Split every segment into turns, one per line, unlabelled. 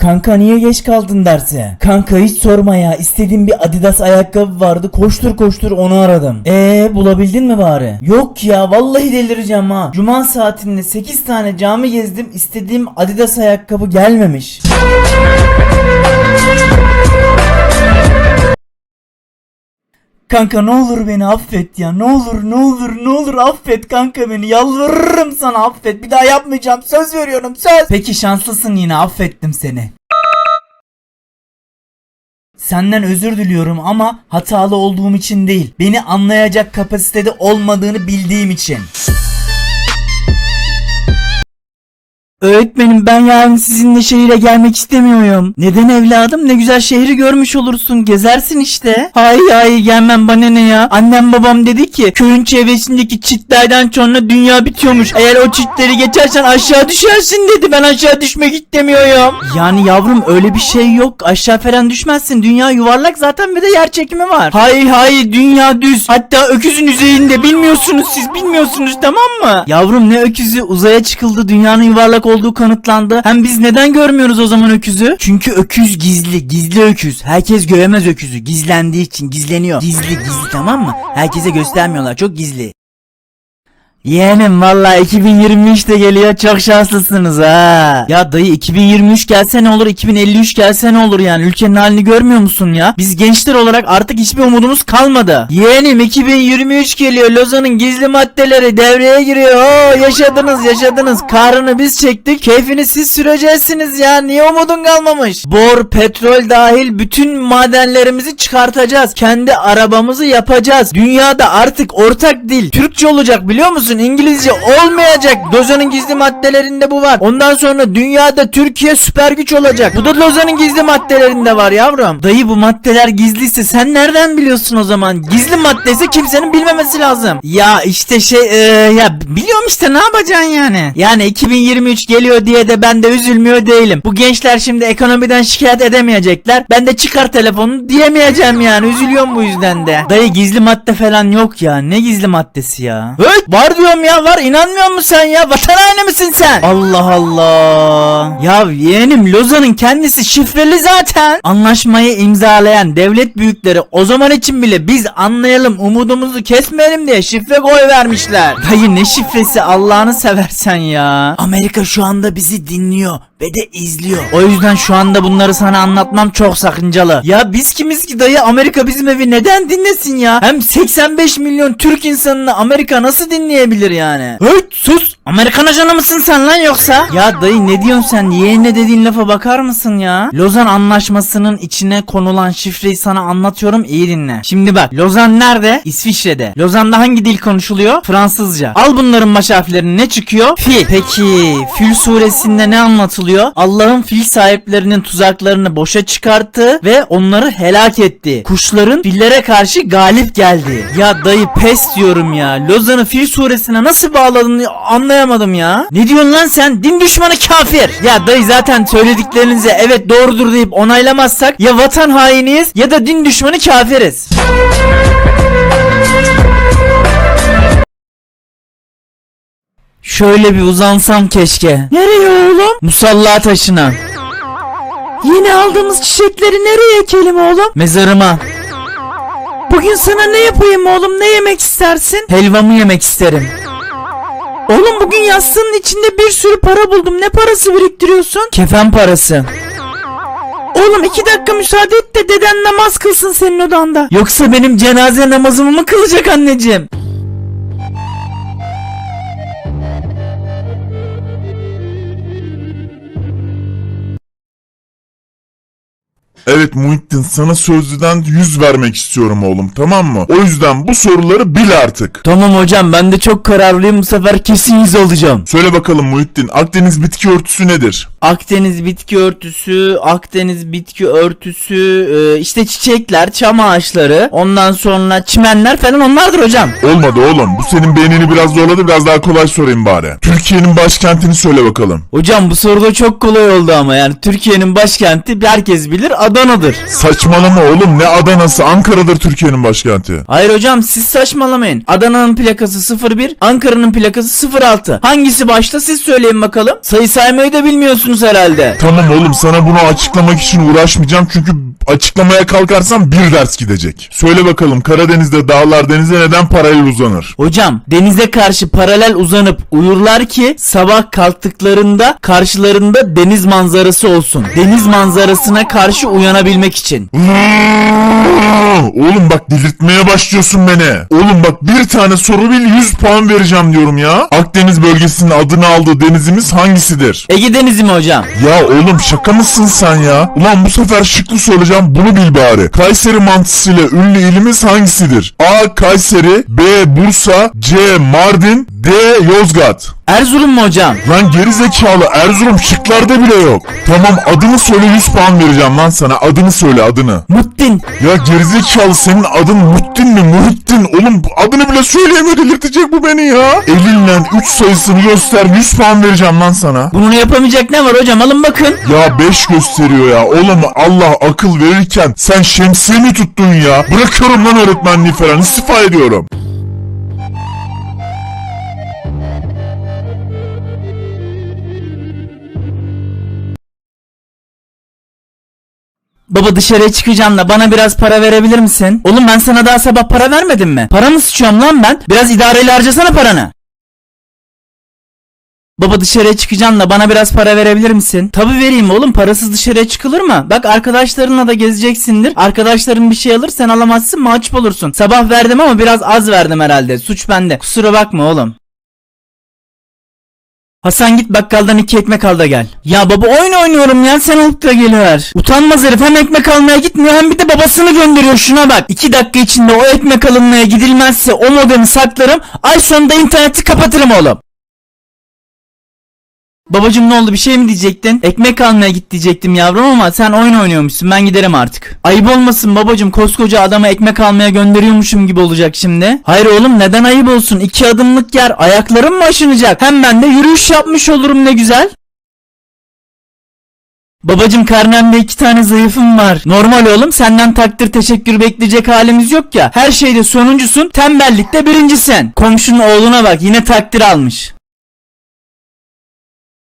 Kanka niye geç kaldın derse? Kanka hiç sorma ya. İstediğim bir Adidas ayakkabı vardı. Koştur koştur onu aradım. Eee bulabildin mi bari? Yok ya vallahi delireceğim ha. Cuma saatinde 8 tane cami gezdim. İstediğim Adidas ayakkabı gelmemiş. Kanka ne olur beni affet ya. Ne olur ne olur ne olur affet kanka beni. Yalvarırım sana affet. Bir daha yapmayacağım. Söz veriyorum söz. Peki şanslısın yine affettim seni. Senden özür diliyorum ama hatalı olduğum için değil. Beni anlayacak kapasitede olmadığını bildiğim için. Öğretmenim ben yarın sizinle şehire gelmek istemiyorum. Neden evladım? Ne güzel şehri görmüş olursun. Gezersin işte. Hayır hayır gelmem bana ne ya. Annem babam dedi ki köyün çevresindeki çitlerden sonra dünya bitiyormuş. Eğer o çitleri geçersen aşağı düşersin dedi. Ben aşağı düşmek istemiyorum. Yani yavrum öyle bir şey yok. Aşağı falan düşmezsin. Dünya yuvarlak zaten ve de yer çekimi var. Hayır hayır dünya düz. Hatta öküzün üzerinde bilmiyorsunuz siz bilmiyorsunuz tamam mı? Yavrum ne öküzü uzaya çıkıldı dünyanın yuvarlak olduğu kanıtlandı. Hem biz neden görmüyoruz o zaman öküzü? Çünkü öküz gizli. Gizli öküz. Herkes göremez öküzü. Gizlendiği için gizleniyor. Gizli gizli tamam mı? Herkese göstermiyorlar. Çok gizli. Yeğenim valla 2023 de geliyor çok şanslısınız ha. Ya dayı 2023 gelse ne olur 2053 gelse ne olur yani ülkenin halini görmüyor musun ya? Biz gençler olarak artık hiçbir umudumuz kalmadı. Yeğenim 2023 geliyor Lozan'ın gizli maddeleri devreye giriyor. Oo, yaşadınız yaşadınız karını biz çektik keyfini siz süreceksiniz ya niye umudun kalmamış? Bor petrol dahil bütün madenlerimizi çıkartacağız. Kendi arabamızı yapacağız. Dünyada artık ortak dil Türkçe olacak biliyor musun? İngilizce olmayacak. Lozan'ın gizli maddelerinde bu var. Ondan sonra dünyada Türkiye süper güç olacak. Bu da Lozan'ın gizli maddelerinde var yavrum. Dayı bu maddeler gizliyse sen nereden biliyorsun o zaman? Gizli maddeyse kimsenin bilmemesi lazım. Ya işte şey e, ya biliyorum işte ne yapacaksın yani? Yani 2023 geliyor diye de ben de üzülmüyor değilim. Bu gençler şimdi ekonomiden şikayet edemeyecekler. Ben de çıkar telefonu diyemeyeceğim yani. Üzülüyorum bu yüzden de. Dayı gizli madde falan yok ya. Ne gizli maddesi ya? Hey, var diyorum ya var. İnanmıyor musun sen ya? Vatan haini misin sen? Allah Allah. Ya yeğenim Lozan'ın kendisi şifreli zaten. Anlaşmayı imzalayan devlet büyükleri o zaman için bile biz anlayalım umudumuzu kesmeyelim diye şifre koy vermişler. Dayı ne şifresi Allah'ını seversen ya. Amerika şu anda bizi dinliyor ve de izliyor. O yüzden şu anda bunları sana anlatmam çok sakıncalı. Ya biz kimiz ki dayı Amerika bizim evi neden dinlesin ya? Hem 85 milyon Türk insanını Amerika nasıl dinleyebilir yani? Hey sus! Amerikan ajanı mısın sen lan yoksa? Ya dayı ne diyorsun sen? Yeğenine dediğin lafa bakar mısın ya? Lozan anlaşmasının içine konulan şifreyi sana anlatıyorum iyi dinle. Şimdi bak Lozan nerede? İsviçre'de. Lozan'da hangi dil konuşuluyor? Fransızca. Al bunların baş harflerini ne çıkıyor? Fil. Peki Fil suresinde ne anlatılıyor? Allah'ın fil sahiplerinin tuzaklarını boşa çıkarttı ve onları helak etti. Kuşların fillere karşı galip geldi. Ya dayı pes diyorum ya. Lozan'ı fil suresine nasıl bağladın anlayamadım ya. Ne diyorsun lan sen? Din düşmanı kafir. Ya dayı zaten söylediklerinize evet doğrudur deyip onaylamazsak ya vatan hainiyiz ya da din düşmanı kafiriz. Şöyle bir uzansam keşke. Nereye oğlum? Musalla taşına. Yeni aldığımız çiçekleri nereye ekelim oğlum? Mezarıma. Bugün sana ne yapayım oğlum? Ne yemek istersin? Helvamı yemek isterim. Oğlum bugün yastığının içinde bir sürü para buldum. Ne parası biriktiriyorsun? Kefen parası. Oğlum iki dakika müsaade et de deden namaz kılsın senin odanda. Yoksa benim cenaze namazımı mı kılacak anneciğim?
Evet Muhittin sana sözlüden 100 vermek istiyorum oğlum tamam mı? O yüzden bu soruları bil artık.
Tamam hocam ben de çok kararlıyım bu sefer kesin yüz olacağım.
Söyle bakalım Muhittin Akdeniz bitki örtüsü nedir?
Akdeniz bitki örtüsü, Akdeniz bitki örtüsü, e, işte çiçekler, çam ağaçları, ondan sonra çimenler falan onlardır hocam.
Olmadı oğlum bu senin beynini biraz zorladı biraz daha kolay sorayım bari. Türkiye'nin başkentini söyle bakalım.
Hocam bu soruda çok kolay oldu ama yani Türkiye'nin başkenti herkes bilir Adana Adana'dır.
Saçmalama oğlum ne Adana'sı Ankara'dır Türkiye'nin başkenti.
Hayır hocam siz saçmalamayın. Adana'nın plakası 01, Ankara'nın plakası 06. Hangisi başta siz söyleyin bakalım. Sayı saymayı da bilmiyorsunuz herhalde.
Tamam oğlum sana bunu açıklamak için uğraşmayacağım çünkü açıklamaya kalkarsam bir ders gidecek. Söyle bakalım Karadeniz'de dağlar denize neden paralel uzanır?
Hocam denize karşı paralel uzanıp uyurlar ki sabah kalktıklarında karşılarında deniz manzarası olsun. Deniz manzarasına karşı uyanabilmek için.
Oğlum bak delirtmeye başlıyorsun beni. Oğlum bak bir tane soru bil 100 puan vereceğim diyorum ya. Akdeniz bölgesinin adını aldığı denizimiz hangisidir?
Ege Denizi mi hocam?
Ya oğlum şaka mısın sen ya? Ulan bu sefer şıklı soracağım bunu bil bari. Kayseri mantısıyla ünlü ilimiz hangisidir? A. Kayseri B. Bursa C. Mardin D. Yozgat
Erzurum mu hocam?
Lan geri zekalı Erzurum şıklarda bile yok. Tamam adını söyle 100 puan vereceğim lan sana. Adını söyle adını.
Muttin.
Ya gerizekalı senin adın Muhittin mi? Muhittin. Oğlum adını bile söyleyemiyor delirtecek bu beni ya. Elinle 3 sayısını göster 100 puan vereceğim lan sana.
Bunu yapamayacak ne var hocam alın bakın.
Ya 5 gösteriyor ya. Oğlum Allah akıl verirken sen şemsiye mi tuttun ya? Bırakıyorum lan öğretmenliği falan istifa ediyorum.
Baba dışarıya çıkacağım da bana biraz para verebilir misin? Oğlum ben sana daha sabah para vermedim mi? Para mı sıçıyorum lan ben? Biraz idareyle harcasana paranı. Baba dışarıya çıkacağım da bana biraz para verebilir misin? Tabi vereyim oğlum parasız dışarıya çıkılır mı? Bak arkadaşlarınla da gezeceksindir. Arkadaşların bir şey alır sen alamazsın mahcup olursun. Sabah verdim ama biraz az verdim herhalde. Suç bende. Kusura bakma oğlum. Hasan git bakkaldan iki ekmek al da gel. Ya baba oyun oynuyorum ya sen alıp da geliver. Utanmaz herif hem ekmek almaya gitmiyor hem bir de babasını gönderiyor şuna bak. İki dakika içinde o ekmek alınmaya gidilmezse o modemi saklarım. Ay sonunda interneti kapatırım oğlum. Babacım ne oldu bir şey mi diyecektin? Ekmek almaya git diyecektim yavrum ama sen oyun oynuyormuşsun ben giderim artık. Ayıp olmasın babacım koskoca adama ekmek almaya gönderiyormuşum gibi olacak şimdi. Hayır oğlum neden ayıp olsun? İki adımlık yer ayaklarım mı aşınacak? Hem ben de yürüyüş yapmış olurum ne güzel. Babacım karnemde iki tane zayıfım var. Normal oğlum senden takdir teşekkür bekleyecek halimiz yok ya. Her şeyde sonuncusun tembellikte birincisin. Komşunun oğluna bak yine takdir almış.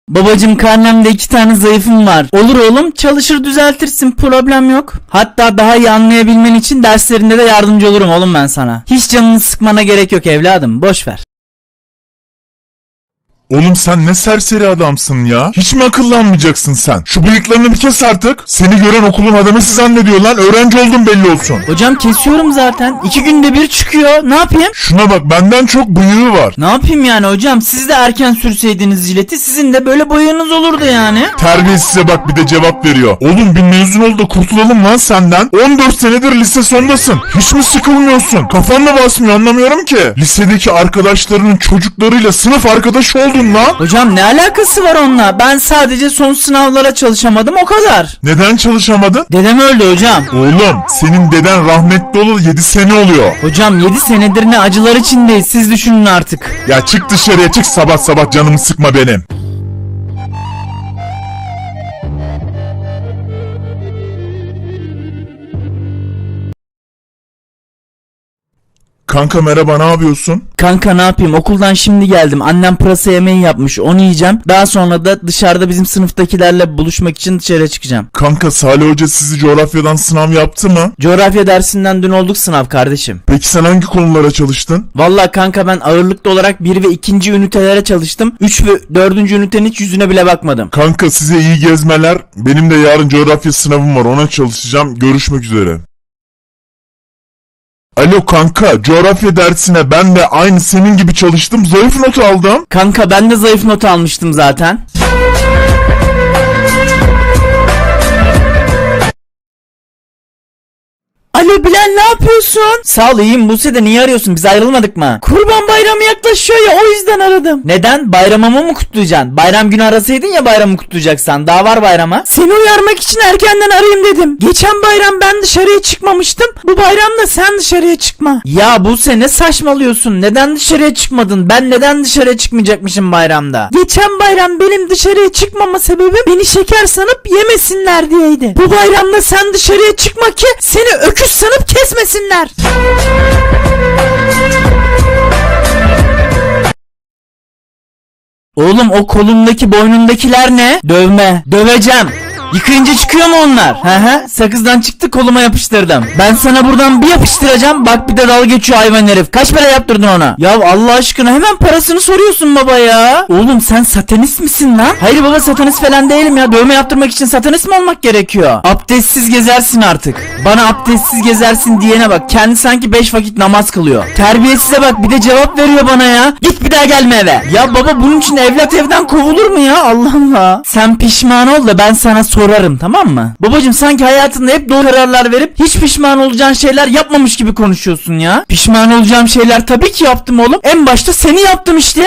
Babacım karnemde iki tane zayıfım var. Olur oğlum çalışır düzeltirsin problem yok. Hatta daha iyi anlayabilmen için derslerinde de yardımcı olurum oğlum ben sana. Hiç canını sıkmana gerek yok evladım boş ver.
Oğlum sen ne serseri adamsın ya. Hiç mi akıllanmayacaksın sen? Şu bıyıklarını bir kes artık. Seni gören okulun adamısı zannediyor lan. Öğrenci oldun belli olsun.
Hocam kesiyorum zaten. İki günde bir çıkıyor. Ne yapayım?
Şuna bak benden çok bıyığı var.
Ne yapayım yani hocam? Siz de erken sürseydiniz jileti sizin de böyle boyunuz olurdu yani.
Terbiyesize bak bir de cevap veriyor. Oğlum bir mezun ol da kurtulalım lan senden. 14 senedir lise sondasın. Hiç mi sıkılmıyorsun? Kafan mı basmıyor anlamıyorum ki. Lisedeki arkadaşlarının çocuklarıyla sınıf arkadaşı oldun lan.
Hocam ne alakası var onunla? Ben sadece son sınavlara çalışamadım o kadar.
Neden çalışamadın?
Dedem öldü hocam.
Oğlum senin deden rahmetli olalı 7 sene oluyor.
Hocam 7 senedir ne acılar içindeyiz siz düşünün artık.
Ya çık dışarıya çık sabah sabah canımı sıkma benim. Kanka merhaba ne yapıyorsun?
Kanka ne yapayım okuldan şimdi geldim annem pırasa yemeği yapmış onu yiyeceğim. Daha sonra da dışarıda bizim sınıftakilerle buluşmak için dışarıya çıkacağım.
Kanka Salih Hoca sizi coğrafyadan sınav yaptı mı?
Coğrafya dersinden dün olduk sınav kardeşim.
Peki sen hangi konulara çalıştın?
Valla kanka ben ağırlıklı olarak 1 ve 2. ünitelere çalıştım. 3 ve 4. ünitenin hiç yüzüne bile bakmadım.
Kanka size iyi gezmeler. Benim de yarın coğrafya sınavım var ona çalışacağım. Görüşmek üzere. Alo kanka coğrafya dersine ben de aynı senin gibi çalıştım zayıf not aldım.
Kanka ben de zayıf not almıştım zaten. Ne yapıyorsun? Sağ ol iyiyim Buse de niye arıyorsun biz ayrılmadık mı? Kurban bayramı yaklaşıyor ya o yüzden aradım. Neden? Bayramımı mı kutlayacaksın? Bayram günü arasaydın ya bayramı kutlayacaksan daha var bayrama. Seni uyarmak için erkenden arayayım dedim. Geçen bayram ben dışarıya çıkmamıştım. Bu bayramda sen dışarıya çıkma. Ya Buse ne saçmalıyorsun? Neden dışarıya çıkmadın? Ben neden dışarıya çıkmayacakmışım bayramda? Geçen bayram benim dışarıya çıkmama sebebim beni şeker sanıp yemesinler diyeydi. Bu bayramda sen dışarıya çıkma ki seni öküz sanıp kesmesinler. Oğlum o kolundaki boynundakiler ne? Dövme. Döveceğim. Yıkayınca çıkıyor mu onlar? Hı hı. Sakızdan çıktı koluma yapıştırdım. Ben sana buradan bir yapıştıracağım. Bak bir de dalga geçiyor hayvan herif. Kaç para yaptırdın ona? Ya Allah aşkına hemen parasını soruyorsun baba ya. Oğlum sen satanist misin lan? Hayır baba satanist falan değilim ya. Dövme yaptırmak için satanist mi olmak gerekiyor? Abdestsiz gezersin artık. Bana abdestsiz gezersin diyene bak. Kendi sanki 5 vakit namaz kılıyor. Terbiyesize bak bir de cevap veriyor bana ya. Git bir daha gelme eve. Ya baba bunun için evlat evden kovulur mu ya? Allah Allah. Sen pişman ol da ben sana sorarım tamam mı? Babacım sanki hayatında hep doğru kararlar verip hiç pişman olacağın şeyler yapmamış gibi konuşuyorsun ya. Pişman olacağım şeyler tabii ki yaptım oğlum. En başta seni yaptım işte.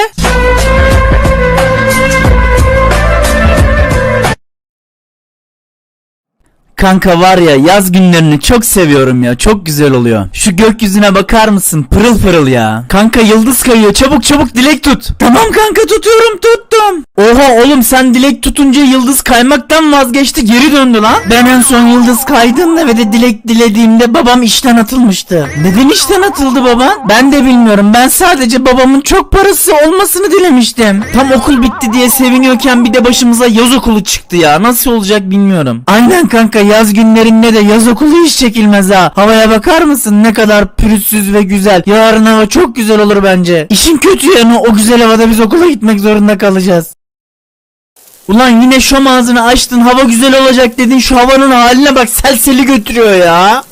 Kanka var ya yaz günlerini çok seviyorum ya. Çok güzel oluyor. Şu gökyüzüne bakar mısın? Pırıl pırıl ya. Kanka yıldız kayıyor. Çabuk çabuk dilek tut. Tamam kanka tutuyorum tuttum. Oha oğlum sen dilek tutunca yıldız kaymaktan vazgeçti geri döndü lan. Ben en son yıldız kaydığımda ve de dilek dilediğimde babam işten atılmıştı. Neden işten atıldı baban? Ben de bilmiyorum. Ben sadece babamın çok parası olmasını dilemiştim. Tam okul bitti diye seviniyorken bir de başımıza yaz okulu çıktı ya. Nasıl olacak bilmiyorum. Aynen kanka yaz günlerinde de yaz okulu hiç çekilmez ha. Havaya bakar mısın ne kadar pürüzsüz ve güzel. Yarın hava çok güzel olur bence. İşin kötü yanı o güzel havada biz okula gitmek zorunda kalacağız. Ulan yine şom ağzını açtın hava güzel olacak dedin şu havanın haline bak selseli götürüyor ya.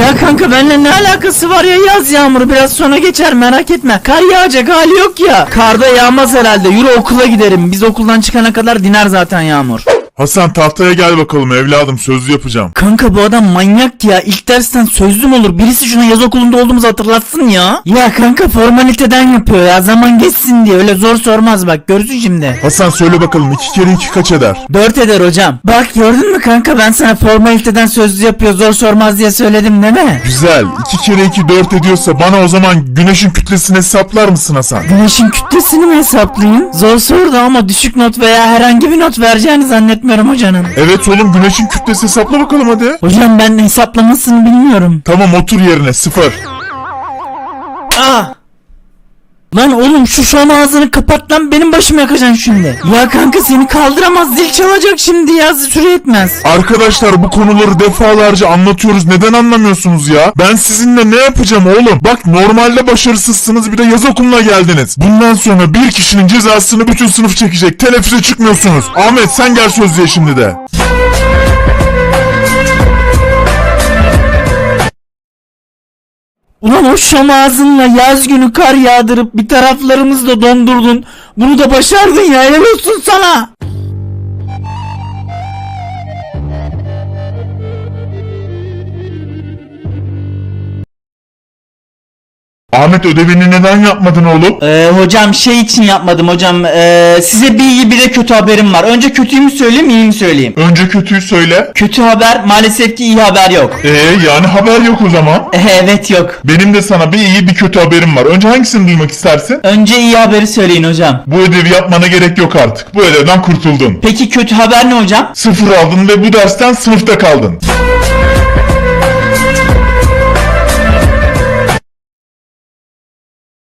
Ya kanka benimle ne alakası var ya yaz yağmuru biraz sonra geçer merak etme. Kar yağacak hali yok ya. Karda yağmaz herhalde yürü okula giderim. Biz okuldan çıkana kadar diner zaten yağmur.
Hasan tahtaya gel bakalım evladım sözlü yapacağım.
Kanka bu adam manyak ya. İlk dersten sözlü mü olur? Birisi şuna yaz okulunda olduğumuzu hatırlatsın ya. Ya kanka formaliteden yapıyor ya. Zaman geçsin diye. Öyle zor sormaz bak. Görsün şimdi.
Hasan söyle bakalım iki kere iki kaç eder?
Dört eder hocam. Bak gördün mü kanka ben sana formaliteden sözlü yapıyor zor sormaz diye söyledim değil mi?
Güzel. iki kere iki dört ediyorsa bana o zaman güneşin kütlesini hesaplar mısın Hasan?
Güneşin kütlesini mi hesaplayayım? Zor sordu ama düşük not veya herhangi bir not vereceğini zannetmiyorum hocanın.
Evet oğlum güneşin kütlesi hesapla bakalım hadi.
Hocam ben hesaplamasını bilmiyorum.
Tamam otur yerine sıfır.
Lan oğlum şu şom ağzını kapat lan benim başımı yakacaksın şimdi. Ya kanka seni kaldıramaz zil çalacak şimdi ya süre etmez.
Arkadaşlar bu konuları defalarca anlatıyoruz. Neden anlamıyorsunuz ya? Ben sizinle ne yapacağım oğlum? Bak normalde başarısızsınız bir de yaz okuluna geldiniz. Bundan sonra bir kişinin cezasını bütün sınıf çekecek. Teneffüse çıkmıyorsunuz. Ahmet sen gel sözlüğe şimdi de.
O şam ağzınla yaz günü kar yağdırıp bir taraflarımızı da dondurdun. Bunu da başardın ya helal olsun sana.
Ahmet ödevini neden yapmadın oğlum?
Ee, hocam şey için yapmadım hocam. Ee, size bir iyi bir de kötü haberim var. Önce kötüyü mü söyleyeyim iyi mi söyleyeyim?
Önce kötüyü söyle.
Kötü haber maalesef ki iyi haber yok.
Ee yani haber yok o zaman.
Ee, evet yok.
Benim de sana bir iyi bir kötü haberim var. Önce hangisini duymak istersin?
Önce iyi haberi söyleyin hocam.
Bu ödevi yapmana gerek yok artık. Bu ödevden kurtuldun.
Peki kötü haber ne hocam?
Sıfır aldın ve bu dersten sınıfta kaldın.